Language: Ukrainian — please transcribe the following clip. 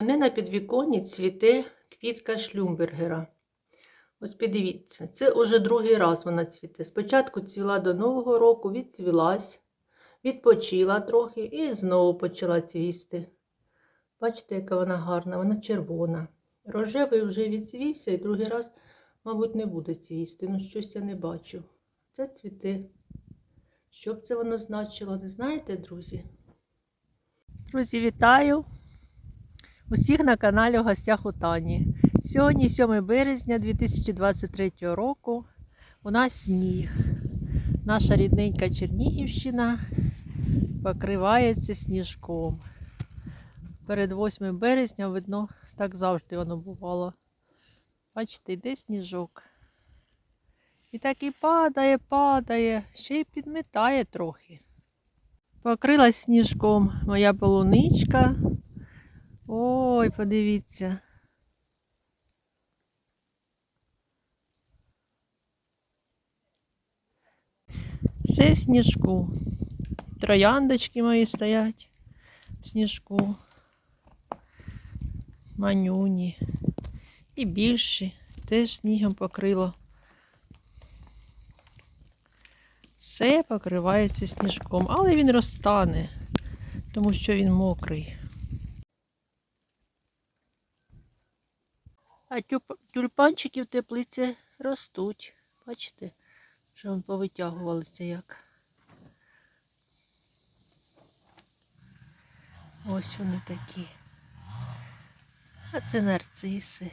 мене на підвіконні цвіте квітка шлюмбергера. Ось подивіться, це уже другий раз вона цвіте. Спочатку цвіла до Нового року, відцвілась, відпочила трохи і знову почала цвісти. Бачите, яка вона гарна, вона червона. Рожевий вже відцвівся і другий раз, мабуть, не буде цвісти. Ну, щось я не бачу. Це цвіте. Що б це воно значило, не знаєте, друзі? Друзі, вітаю! Усіх на каналі в гостях у Тані. Сьогодні 7 березня 2023 року. У нас сніг. Наша рідненька Чернігівщина покривається сніжком. Перед 8 березня, видно, так завжди воно бувало. Бачите, йде сніжок. І так і падає, падає, ще й підмітає трохи. Покрилась сніжком моя полуничка. Ой, подивіться. Все в сніжку. Трояндочки мої стоять в сніжку. Манюні. І більші теж снігом покрило. Все покривається сніжком, але він розтане, тому що він мокрий. А тюльпанчики в теплиці ростуть. Бачите, вже вони повитягувалися як. Ось вони такі. А це нарциси.